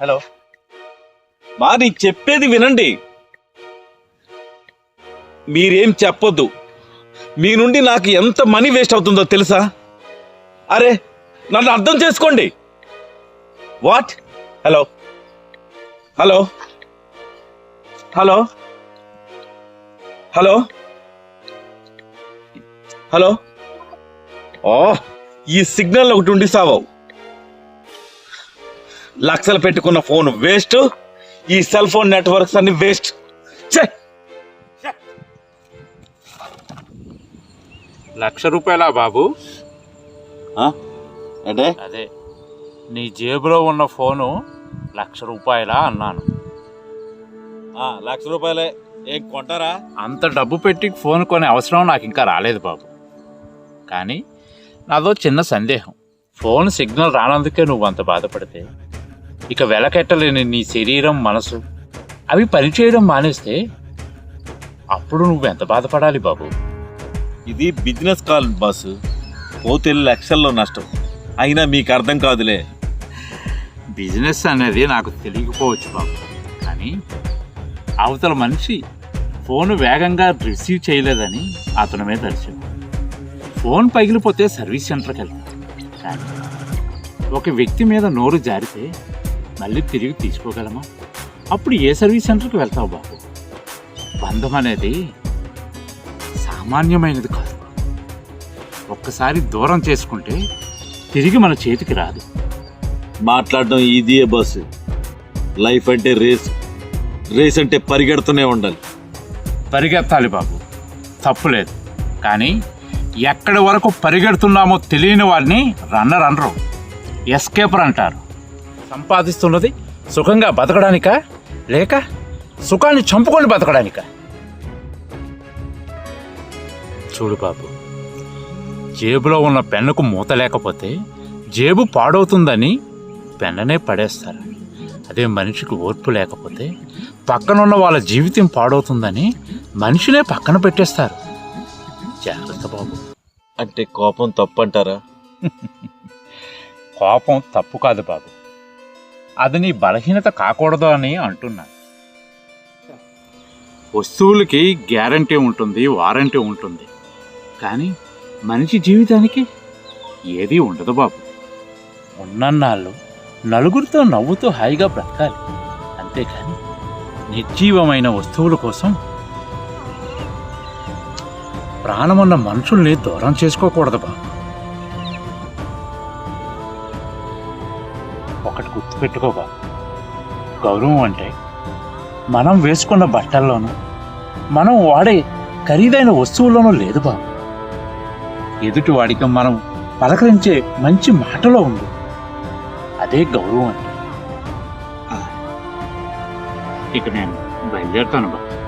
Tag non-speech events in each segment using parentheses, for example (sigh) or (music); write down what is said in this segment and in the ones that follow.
Hello. మాది చెప్పేది వినండి. మీరేం చెప్పొద్దు. మీ నుండి నాకు ఎంత మనీ వేస్ట్ అవుతుందో తెలుసా? అరే నన్ను అర్థం చేసుకోండి. What hello hello hello hello hello ఓ ఈ సిగ్నల్ ఒకటి ఉండి సావావు లక్షలు పెట్టుకున్న ఫోన్ వేస్ట్. ఈ సెల్ ఫోన్ నెట్వర్క్స్ అన్ని వేస్ట్. లక్ష రూపాయలా బాబు? అంటే అదే నీ జేబులో ఉన్న ఫోను లక్ష రూపాయలా అన్నాను. లక్ష రూపాయలే. ఏం కొంటారా? అంత డబ్బు పెట్టి ఫోన్ కొనే అవసరం నాకు ఇంకా రాలేదు బాబు. కానీ నాదో చిన్న సందేహం. ఫోన్ సిగ్నల్ రానందుకే నువ్వు అంత బాధపడితే ఇక వెలకెట్టలేని నీ శరీరం మనసు అవి పనిచేయడం మానేస్తే అప్పుడు నువ్వు ఎంత బాధపడాలి బాబు? ఇది బిజినెస్ కాల్ బాస్. పోతే లక్షల్లో నష్టం. అయినా మీకు అర్థం కాదులే. బిజినెస్ అనేది నాకు తెలియకపోవచ్చు బాబు. కానీ అవతల మనిషి ఫోన్ వేగంగా రిసీవ్ చేయలేదని అతని మీద అరిచాడు. ఫోన్ పగిలిపోతే సర్వీస్ సెంటర్కి వెళ్తాం కానీ ఒక వ్యక్తి మీద నోరు జారితే మళ్ళీ తిరిగి తీసుకోగలమా? అప్పుడు ఏ సర్వీస్ సెంటర్కి వెళ్తావు బాబు? బంధం అనేది సామాన్యమైనది కాదు. ఒక్కసారి దూరం చేసుకుంటే తిరిగి మన చేతికి రాదు. మాట్లాడడం ఈజీయే బాస్. లైఫ్ అంటే రేస్. రేస్ అంటే పరిగెడుతూనే ఉండాలి. పరిగెత్తాలి బాబు. తప్పులేదు కానీ ఎక్కడి వరకు పరిగెడుతున్నామో తెలియని వాడిని రన్నర్ అనరు. ఎస్కేపర్ అంటారు. సంపాదిస్తున్నది సుఖంగా బతకడానికా? లేక సుఖాన్ని చంపుకొని బతకడానికా? చూడు బాబు జేబులో ఉన్న పెన్నుకు మూత లేకపోతే జేబు పాడవుతుందని పెన్ననే పడేస్తారు. అదే మనిషికి ఓర్పు లేకపోతే పక్కనున్న వాళ్ళ జీవితం పాడవుతుందని మనిషినే పక్కన పెట్టేస్తారు. జాగ్రత్త బాబు. అంటే కోపం తప్పంటారా? (laughs) కోపం తప్పు కాదు బాబు. అది నీ బలహీనత కాకూడదు అని అంటున్నాను. వస్తువులకి గ్యారంటీ ఉంటుంది వారంటీ ఉంటుంది. కానీ మనిషి జీవితానికి ఏదీ ఉండదు బాబు. ఉన్నన్నాళ్ళు నలుగురితో నవ్వుతూ హాయిగా బ్రతకాలి. అంతేకాని నిర్జీవమైన వస్తువుల కోసం ప్రాణమున్న మనుషుల్ని దూరం చేసుకోకూడదు బాబు. గుర్తుపెట్టుకోబా గౌరవం అంటే మనం వేసుకున్న బట్టల్లోనూ మనం వాడే ఖరీదైన వస్తువుల్లోనూ లేదు బాబు. ఎదుటి వాడికి మనం పలకరించే మంచి మాటలో ఉంది అదే గౌరవం అంటే. ఇక నేను బయలుదేరుతాను బాబు.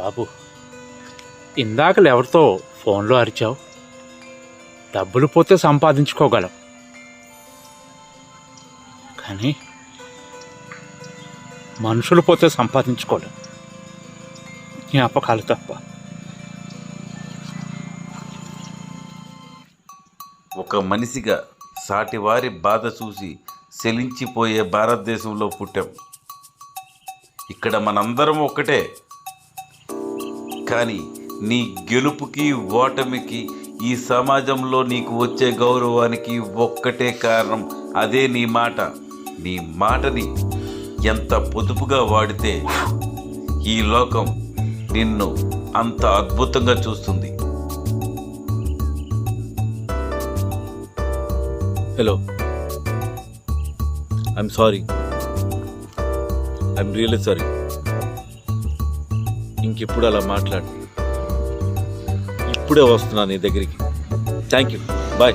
బాబు. ఇందాకలు ఎవరితో ఫోన్లో అరిచావు? డబ్బులు పోతే సంపాదించుకోగలం. కానీ మనుషులు పోతే సంపాదించుకోలేం. జ్ఞాపకాలు తప్ప. ఒక మనిషిగా సాటివారి బాధ చూసి శలించిపోయే భారతదేశంలో పుట్టాం. ఇక్కడ మనందరం ఒక్కటే కానీ నీ గెలుపుకి ఓటమికి ఈ సమాజంలో నీకు వచ్చే గౌరవానికి ఒక్కటే కారణం. అదే నీ మాట. నీ మాటని ఎంత పొదుపుగా వాడితే ఈ లోకం నిన్ను అంత అద్భుతంగా చూస్తుంది. Hello I'm sorry I'm really sorry ఇంకెప్పుడు అలా మాట్లాడు ఇప్పుడే వస్తున్నా నీ దగ్గరికి. Thank you bye